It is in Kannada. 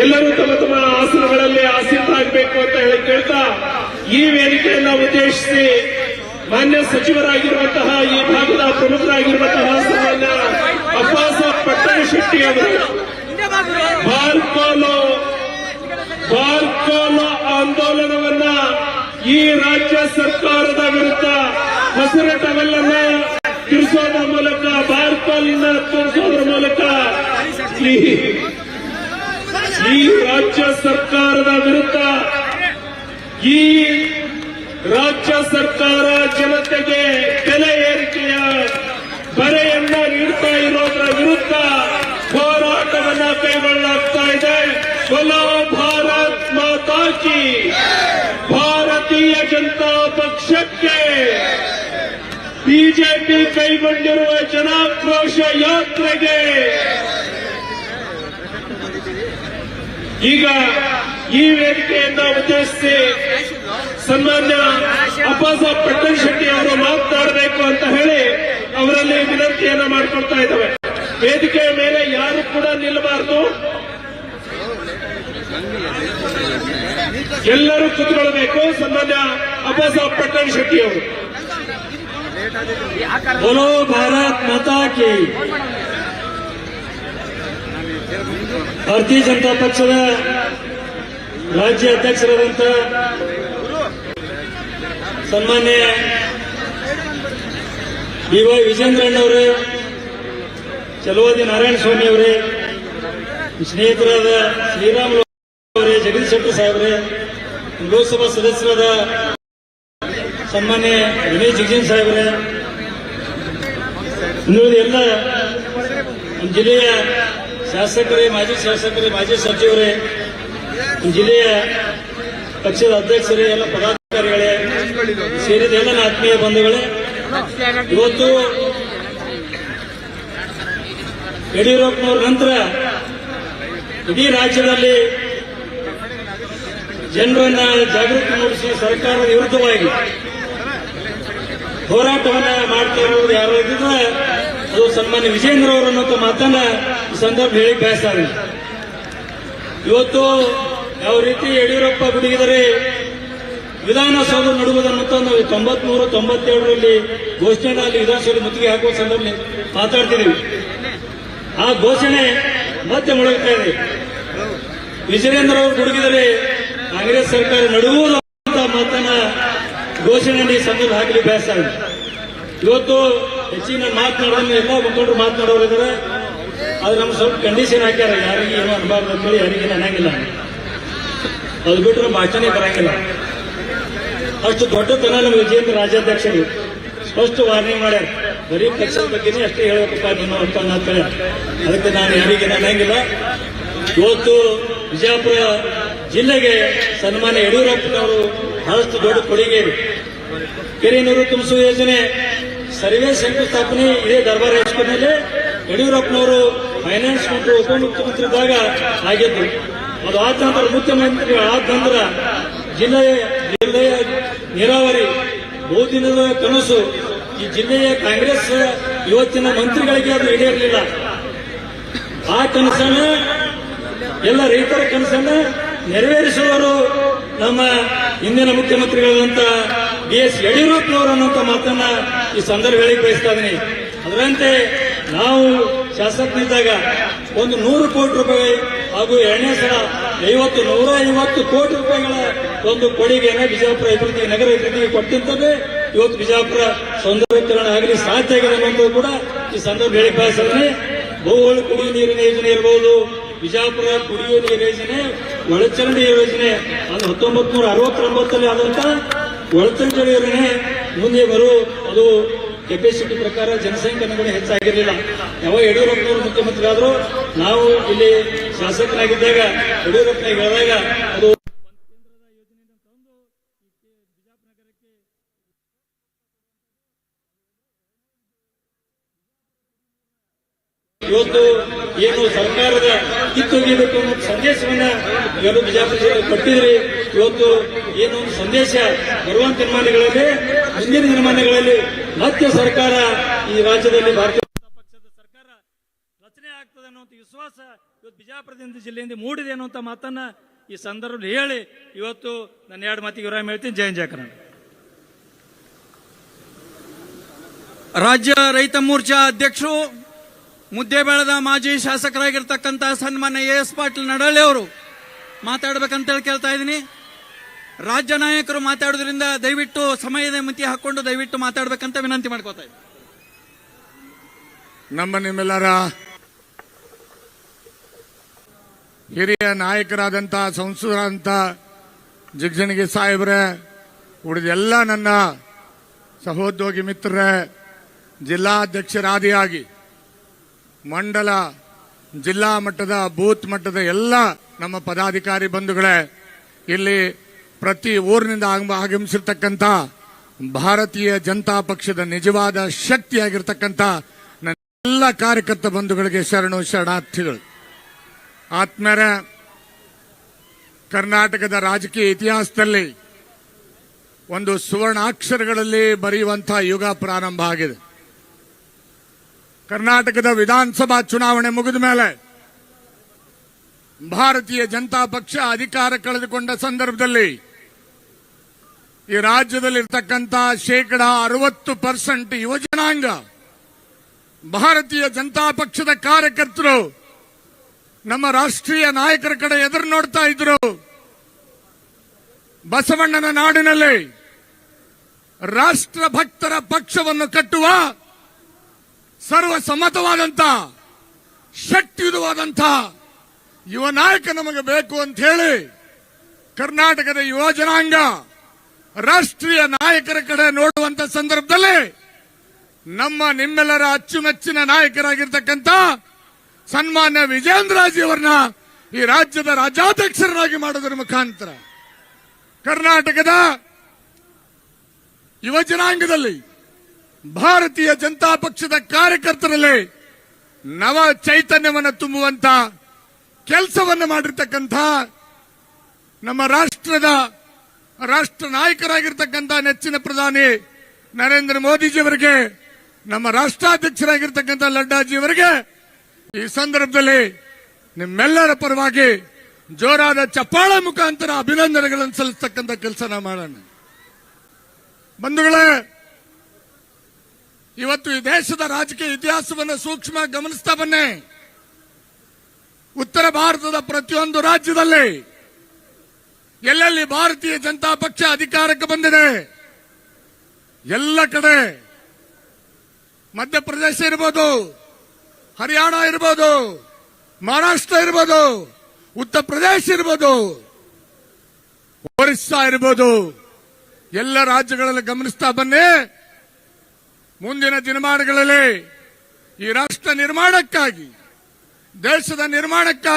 ಎಲ್ಲರೂ ತಮ್ಮ ತಮ್ಮ ಆಸನಗಳಲ್ಲಿ ಆಸೀನರಾಗಬೇಕು ಅಂತ ಹೇಳಿ ಕೇಳ್ತಾ ಈ ವೇದಿಕೆಯನ್ನ ಉದ್ದೇಶಿಸಿ ಮಾನ್ಯ ಸಚಿವರಾಗಿರುವಂತಹ ಈ ಭಾಗದ ಪ್ರಮುಖರಾಗಿರುವಂತಹ ಆಸನವನ್ನ ಅಬ್ಬಾಸ ಪಟ್ಟಣ ಶೆಟ್ಟಿ ಅವರು. ಬಾರ್ಕೋಲೋ ಬಾರ್ಕೋಲೋ ಆಂದೋಲನವನ್ನ ಈ ರಾಜ್ಯ ಸರ್ಕಾರದ ವಿರುದ್ಧ ಹಸಿರು ತಿರ್ಸೋದ್ರ ಮೂಲಕ, ಭಾರತದಿಂದ ತೋರಿಸೋದ್ರ ಮೂಲಕ ಈ ರಾಜ್ಯ ಸರ್ಕಾರದ ವಿರುದ್ಧ ಈ ರಾಜ್ಯ ಸರ್ಕಾರ ಜನತೆಗೆ ಬೆಲೆ ಏರಿಕೆಯ ಬರೆಯನ್ನ ನೀಡ್ತಾ ಇರೋದ್ರ ವಿರುದ್ಧ ಹೋರಾಟವನ್ನ ಕೈಗೊಳ್ಳಲಾಗ್ತಾ ಇದೆ. ಭಾರತ್ ಮಾತಾ ಕಿ ಭಾರತೀಯ ಜನತಾ ಪಕ್ಷಕ್ಕೆ ಬಿಜೆಪಿ ಕೈಗೊಂಡಿರುವ ಜನಾಕ್ರೋಶ ಯಾತ್ರೆಗೆ ಈಗ ಈ ವೇದಿಕೆಯನ್ನ ಉದ್ದೇಶಿಸಿ ಸನ್ಮಾನ್ಯ ಅಪ್ಪಾಸ ಪಟ್ಟಣ್ ಶೆಟ್ಟಿ ಅವರು ಮಾತನಾಡಬೇಕು ಅಂತ ಹೇಳಿ ಅವರಲ್ಲಿ ವಿನಂತಿಯನ್ನ ಮಾಡಿಕೊಡ್ತಾ ಇದ್ದಾವೆ. ವೇದಿಕೆಯ ಮೇಲೆ ಯಾರು ಕೂಡ ನಿಲ್ಲಬಾರದು. ಎಲ್ಲರೂ ಕುತ್ಕೊಳ್ಬೇಕು. ಸನ್ಮಾನ್ಯ ಅಪ್ಪಾಸಾಬ್ ಪಟ್ಟಣ್ ಶೆಟ್ಟಿ ಅವರು. बोलो भारत माता की ಭಾರತೀಯ ಜನತಾ ಪಕ್ಷದ ರಾಜ್ಯ ಅಧ್ಯಕ್ಷರಾದಂಥ ಸನ್ಮಾನ್ಯ ಬಿ ವೈ ವಿಜೇಂದ್ರಣ್ಣವರೇ ಚಲವಾದಿ ನಾರಾಯಣ ಸ್ವಾಮಿ ಅವರೇ ಸ್ನೇಹಿತರಾದ ಶ್ರೀರಾಮುಲು ಅವರೇ ಜಗದೀಶ್ ಶೆಟ್ಟಿ ಸಾಹೇಬ್ರೆ ಲೋಕಸಭಾ ಸದಸ್ಯರಾದ ಸನ್ಮಾನ್ಯ ವಿನಯ್ ಜಿಗಜಿನ್ ಸಾಹೇಬರೇ ಎಲ್ಲ ಜಿಲ್ಲೆಯ ಶಾಸಕರೇ, ಮಾಜಿ ಶಾಸಕರೇ, ಮಾಜಿ ಸಚಿವರೇ ಜಿಲ್ಲೆಯ ಪಕ್ಷದ ಅಧ್ಯಕ್ಷರೇ, ಎಲ್ಲ ಪದಾಧಿಕಾರಿಗಳೇ, ಸೇರಿದ ಎಲ್ಲ ಆತ್ಮೀಯ ಬಂಧುಗಳೇ, ಇವತ್ತು ಯಡಿಯೂರಪ್ಪನವ್ರ ನಂತರ ಇಡೀ ರಾಜ್ಯದಲ್ಲಿ ಜನರನ್ನ ಜಾಗೃತಿ ಮೂಡಿಸಿ ಸರ್ಕಾರದ ವಿರುದ್ಧವಾಗಿ ಹೋರಾಟವನ್ನ ಮಾಡ್ತಾ ಇರುವುದು ಯಾರು ಇದ್ರೆ ಅದು ಸನ್ಮಾನ್ಯ ವಿಜೇಂದ್ರ ಅವರು ಅನ್ನೋ ಮಾತನ್ನ ಈ ಸಂದರ್ಭ ಹೇಳಿ ಬಯಸ್ತಾರೆ. ಇವತ್ತು ಯಾವ ರೀತಿ ಯಡಿಯೂರಪ್ಪ ಬಿಡುಗಿದರೆ ವಿಧಾನಸೌಧ ನಡುವುದನ್ನು ನಾವು ತೊಂಬತ್ಮೂರು ತೊಂಬತ್ತೇಳರಲ್ಲಿ ಘೋಷಣೆ ಅಲ್ಲಿ ವಿಧಾನಸೌಧ ಮುತ್ತಿಗೆ ಹಾಕುವ ಸಂದರ್ಭದಲ್ಲಿ ಮಾತಾಡ್ತಿದ್ದೀವಿ. ಆ ಘೋಷಣೆ ಮತ್ತೆ ಮೊಳಗ್ತಾ ಇದೆ. ವಿಜಯೇಂದ್ರ ಅವರು ಗುಡುಗಿದರೆ ಕಾಂಗ್ರೆಸ್ ಸರ್ಕಾರ ನಡುವುದು ಅಂತ ಮಾತನ್ನ ಘೋಷಣೆ ಸಂದರ್ಭ ಹಾಕಲಿ ಬೇಸ ಇವತ್ತು ಹೆಚ್ಚಿನ ಮಾತನಾಡೋದನ್ನ ಎಲ್ಲ ಮುಖಂಡರು ಮಾತನಾಡೋರು ಇದ್ದಾರೆ ಅದು ನಮ್ಗೆ ಸ್ವಲ್ಪ ಕಂಡೀಷನ್ ಹಾಕ್ಯಾರ. ಯಾರಿಗೆ ಏನು ಅನ್ಬಾರ್ದು ಅಂತೇಳಿ ಯಾರಿಗೆ ಅನ್ನಂಗಿಲ್ಲ. ಅದು ಬಿಟ್ಟರೆ ಭಾಷಣೆ ಬರಂಗಿಲ್ಲ. ಅಷ್ಟು ದೊಡ್ಡತನ ನಮ್ಮ ವಿಜಯೇಂದ್ರ ರಾಜ್ಯಾಧ್ಯಕ್ಷರು ಸ್ಪಷ್ಟ ವಾರ್ನಿಂಗ್ ಮಾಡ್ಯಾರ. ಬರೀ ಪಕ್ಷದ ಬಗ್ಗೆನೇ ಅಷ್ಟೇ ಹೇಳಬೇಕಪ್ಪ ನೀನು ಅಂತ ಅಂತ ಅದಕ್ಕೆ ನಾನು ಯಾರಿಗೆ ಅನ್ನಂಗಿಲ್ಲ. ಇವತ್ತು ವಿಜಯಪುರ ಜಿಲ್ಲೆಗೆ ಸನ್ಮಾನ್ಯ ಯಡಿಯೂರಪ್ಪನವರು ಬಹಳಷ್ಟು ದೊಡ್ಡ ಕೊಡುಗೆ ಇದೆ ಕೆರೆ ನೀರು ತುಂಬಿಸುವ ಯೋಜನೆ ಸರ್ವೆ ಶಂಕುಸ್ಥಾಪನೆ ಇದೇ ದರ್ಬಾರ್ ಮೇಲೆ ಯಡಿಯೂರಪ್ಪನವರು ಫೈನಾನ್ಸ್ ಮತ್ತು ಉಪಮುಖ್ಯಮಂತ್ರಿ ಇದ್ದಾಗ ಆಗಿದ್ದು, ಅದು ಆದ ನಂತರ ಮುಖ್ಯಮಂತ್ರಿ ಆದ ನಂತರ ಜಿಲ್ಲೆಯ ಜಿಲ್ಲೆಯ ನೀರಾವರಿ, ಬಹುದಿನದ ಕನಸು, ಈ ಜಿಲ್ಲೆಯ ಕಾಂಗ್ರೆಸ್ ಇವತ್ತಿನ ಮಂತ್ರಿಗಳಿಗೆ ಅದು ಈಡೇರಲಿಲ್ಲ. ಆ ಕನಸನ್ನ, ಎಲ್ಲ ರೈತರ ಕನಸನ್ನ ನೆರವೇರಿಸುವವರು ನಮ್ಮ ಹಿಂದಿನ ಮುಖ್ಯಮಂತ್ರಿಗಳಾದಂತ ಬಿ ಎಸ್ ಯಡಿಯೂರಪ್ಪನವರು ಅನ್ನುವಂತ ಮಾತನ್ನ ಈ ಸಂದರ್ಭ ಹೇಳಿ ಬಯಸ್ತಾ ಇದ್ದೀನಿ ಅದರಂತೆ ನಾವು ಶಾಸಕನಿದ್ದಾಗ ಒಂದು ನೂರು ಕೋಟಿ ರೂಪಾಯಿ ಹಾಗೂ ಎರಡನೇ ಸಲ ಐವತ್ತು, ನೂರ ಐವತ್ತು ಕೋಟಿ ರೂಪಾಯಿಗಳ ಒಂದು ಕೊಡುಗೆಯನ್ನು ಬಿಜಾಪುರ ಅಭಿವೃದ್ಧಿ, ನಗರ ಅಭಿವೃದ್ಧಿಗೆ ಕೊಟ್ಟಿರ್ತದೆ. ಇವತ್ತು ಬಿಜಾಪುರ ಸೌಂದರ್ಯೀಕರಣ ಆಗಲಿ ಸಾಧ್ಯ ಆಗಿದೆ ಅನ್ನೋದು ಕೂಡ ಈ ಸಂದರ್ಭ ಹೇಳಿ ಬಯಸಿದ್ರೆ ಭೂಗೋಳ ಕುಡಿಯುವ ನೀರಿನ ಯೋಜನೆ ಇರಬಹುದು ಬಿಜಾಪುರ ಕುಡಿಯುವ ನೀರು ಯೋಜನೆ ಒಳಚರಂಡಿ ಯೋಜನೆ ಅದು ಹತ್ತೊಂಬತ್ತು ನೂರ ಅರವತ್ತೊಂಬತ್ತರಲ್ಲಿ ಆದಂತ ಒಳಚರಂಡಿ ಯೋಜನೆ ಮುಂದೆ ಬರು ಅದು ಕೆಪಾಸಿಟಿ ಪ್ರಕಾರ ಜನಸಂಖ್ಯೆ ಅನುಗುಣ ಹೆಚ್ಚಾಗಿರಲಿಲ್ಲ. ಯಾವ ಯಡಿಯೂರಪ್ಪನವರು ಮುಖ್ಯಮಂತ್ರಿ ಆದರೂ ನಾವು ಇಲ್ಲಿ ಶಾಸಕರಾಗಿದ್ದಾಗ ಯಡಿಯೂರಪ್ಪನಾಗ ಹೇಳಿದಾಗ ಅದು ಇವತ್ತು ಏನು ಸರ್ಕಾರದ ಕಿತ್ತೊಗೆಯಬೇಕು ಅನ್ನೋ ಸಂದೇಶವನ್ನ ಇವೆಲ್ಲ ಬಿಜಾಪುರ ಕೊಟ್ಟಿದ್ರಿ. ಇವತ್ತು ಏನು ಸಂದೇಶ ಬರುವಂತ ತೀರ್ಮಾನಗಳಲ್ಲಿ ಮುಂದಿನ ತೀರ್ಮಾನಗಳಲ್ಲಿ ಮತ್ತೆ ಸರ್ಕಾರ ಈ ರಾಜ್ಯದಲ್ಲಿ ಭಾರತೀಯ ಜನತಾ ಪಕ್ಷ ವಿಶ್ವಾಸ ಇವತ್ತು ಬಿಜಾಪುರದಿಂದ ಜಿಲ್ಲೆಯಿಂದ ಮೂಡಿದೆ ಅನ್ನುವಂತ ಮಾತನ್ನ ಈ ಸಂದರ್ಭದಲ್ಲಿ ಹೇಳಿ ಇವತ್ತು ನನ್ನ ಎರಡು ಮಾತಿಗೆ ವಿರಾಮ ಹೇಳ್ತೀನಿ. ಜಯನ್ ಜಯಕರಣ ರಾಜ್ಯ ರೈತ ಮೋರ್ಚಾ ಅಧ್ಯಕ್ಷರು ಮುದ್ದೇಬೇಳದ ಮಾಜಿ ಶಾಸಕರಾಗಿರ್ತಕ್ಕಂಥ ಸನ್ಮಾನ್ಯ ಎ ಎಸ್ ಪಾಟೀಲ್ ನಡಳ್ಳಿ ಅವರು ಮಾತಾಡ್ಬೇಕಂತೇಳಿ ಕೇಳ್ತಾ ಇದ್ದೀನಿ. ರಾಜ್ಯ ನಾಯಕರು ಮಾತಾಡೋದ್ರಿಂದ ದಯವಿಟ್ಟು ಸಮಯದ ಮಿತಿ ಹಾಕೊಂಡು ದಯವಿಟ್ಟು ಮಾತಾಡ್ಬೇಕಂತ ವಿನಂತಿ ಮಾಡ್ಕೋತಾ ಇದ್ದೀನಿ. ನಮ್ಮ ನಿಮ್ಮೆಲ್ಲರ ಹಿರಿಯ ನಾಯಕರಾದಂಥ, ಸಂಸದರಾದಂಥ ಜಿಗ್ಜನಿಗೆ ಸಾಹೇಬ್ರೆ ಉಳಿದೆಲ್ಲ ನನ್ನ ಸಹೋದ್ಯೋಗಿ ಮಿತ್ರರೇ, ಜಿಲ್ಲಾಧ್ಯಕ್ಷರಾದಿಯಾಗಿ ಮಂಡಲ, ಜಿಲ್ಲಾ ಮಟ್ಟದ, ಬೂತ್ ಮಟ್ಟದ ಎಲ್ಲ ನಮ್ಮ ಪದಾಧಿಕಾರಿ ಬಂಧುಗಳೇ, ಇಲ್ಲಿ ಪ್ರತಿ ಊರಿನಿಂದ ಆಗಮ- ಆಗಮಿಸಿರ್ತಕ್ಕಂಥ ಭಾರತೀಯ ಜನತಾ ಪಕ್ಷದ ನಿಜವಾದ ಶಕ್ತಿಯಾಗಿರ್ತಕ್ಕಂಥ ನನ್ನ ಎಲ್ಲ ಕಾರ್ಯಕರ್ತ ಬಂಧುಗಳಿಗೆ ಶರಣು ಶರಣಾರ್ಥಿಗಳು. ಆತ್ಮರ ಕರ್ನಾಟಕದ ರಾಜಕೀಯ ಇತಿಹಾಸದಲ್ಲಿ ಒಂದು ಸುವರ್ಣಾಕ್ಷರಗಳಲ್ಲಿ ಬರೆಯುವಂತಹ ಯುಗ ಪ್ರಾರಂಭ ಆಗಿದೆ. ಕರ್ನಾಟಕದ ವಿಧಾನಸಭಾ ಚುನಾವಣೆ ಮುಗಿದ ಮೇಲೆ ಭಾರತೀಯ ಜನತಾ ಪಕ್ಷ ಅಧಿಕಾರ ಕಳೆದುಕೊಂಡ ಸಂದರ್ಭದಲ್ಲಿ ಈ ರಾಜ್ಯದಲ್ಲಿ ಇರ್ತಕ್ಕಂಥ ಶೇಕಡ ಅರವತ್ತು ಪರ್ಸೆಂಟ್ ಯುವಜನಾಂಗ ಭಾರತೀಯ ಜನತಾ ಪಕ್ಷದ ಕಾರ್ಯಕರ್ತರು ನಮ್ಮ ರಾಷ್ಟ್ರೀಯ ನಾಯಕರ ಕಡೆ ಎದುರು ನೋಡ್ತಾ ಇದ್ರು. ಬಸವಣ್ಣನ ನಾಡಿನಲ್ಲಿ ರಾಷ್ಟ್ರ ಭಕ್ತರ ಪಕ್ಷವನ್ನು ಕಟ್ಟುವ ಸರ್ವಸಮ್ಮತವಾದಂತ ಶಕ್ತಿಯುತವಾದಂತ ಯುವ ನಾಯಕ ನಮಗೆ ಬೇಕು ಅಂತ ಹೇಳಿ ಕರ್ನಾಟಕದ ಯುವ ಜನಾಂಗ ರಾಷ್ಟ್ರೀಯ ನಾಯಕರ ಕಡೆ ನೋಡುವಂತ ಸಂದರ್ಭದಲ್ಲಿ ನಮ್ಮ ನಿಮ್ಮೆಲ್ಲರ ಅಚ್ಚುಮೆಚ್ಚಿನ ನಾಯಕರಾಗಿರ್ತಕ್ಕಂಥ ಸನ್ಮಾನ್ಯ ವಿಜೇಂದ್ರಾಜಿ ಅವರನ್ನ ಈ ರಾಜ್ಯದ ರಾಜ್ಯಾಧ್ಯಕ್ಷರನ್ನಾಗಿ ಮಾಡೋದ್ರ ಮುಖಾಂತರ ಕರ್ನಾಟಕದ ಯುವ ಜನಾಂಗದಲ್ಲಿ ಭಾರತೀಯ ಜನತಾ ಪಕ್ಷದ ಕಾರ್ಯಕರ್ತರಲ್ಲಿ ನವ ಚೈತನ್ಯವನ್ನು ತುಂಬುವಂತ ಕೆಲಸವನ್ನು ಮಾಡಿರ್ತಕ್ಕಂಥ ನಮ್ಮ ರಾಷ್ಟ್ರದ ರಾಷ್ಟ್ರ ನಾಯಕರಾಗಿರ್ತಕ್ಕಂಥ ನೆಚ್ಚಿನ ಪ್ರಧಾನಿ ನರೇಂದ್ರ ಮೋದಿಜಿಯವರಿಗೆ, ನಮ್ಮ ರಾಷ್ಟ್ರಾಧ್ಯಕ್ಷರಾಗಿರ್ತಕ್ಕಂಥ ಲಡ್ಡಾಜಿಯವರಿಗೆ ಈ ಸಂದರ್ಭದಲ್ಲಿ ನಿಮ್ಮೆಲ್ಲರ ಪರವಾಗಿ ಜೋರಾದ ಚಪ್ಪಾಳ ಮುಖಾಂತರ ಅಭಿನಂದನೆಗಳನ್ನು ಸಲ್ಲಿಸ್ತಕ್ಕಂಥ ಕೆಲಸ ಮಾಡೋಣ. ಬಂಧುಗಳೇ ಇವತ್ತು ಈ ದೇಶದ ರಾಜಕೀಯ ಇತಿಹಾಸವನ್ನು ಸೂಕ್ಷ್ಮ ಗಮನಿಸ್ತಾ ಬನ್ನಿ. ಉತ್ತರ ಭಾರತದ ಪ್ರತಿಯೊಂದು ರಾಜ್ಯದಲ್ಲಿ ಎಲ್ಲೆಲ್ಲಿ ಭಾರತೀಯ ಜನತಾ ಪಕ್ಷ ಅಧಿಕಾರಕ್ಕೆ ಬಂದಿದೆ? ಎಲ್ಲ ಕಡೆ. ಮಧ್ಯಪ್ರದೇಶ ಇರ್ಬೋದು, ಹರಿಯಾಣ ಇರ್ಬೋದು, ಮಹಾರಾಷ್ಟ್ರ ಇರ್ಬೋದು, ಉತ್ತರ ಪ್ರದೇಶ ಇರ್ಬೋದು, ಒರಿಸ್ಸಾ ಇರ್ಬೋದು. ಎಲ್ಲ ರಾಜ್ಯಗಳಲ್ಲಿ ಗಮನಿಸ್ತಾ ಬನ್ನಿ. ಮುಂದಿನ ದಿನಮಾನಗಳಲ್ಲಿ ಈ ರಾಷ್ಟ್ರ ನಿರ್ಮಾಣಕ್ಕಾಗಿ ದೇಶದ ನಿರ್ಮಾಣಕ್ಕಾಗಿ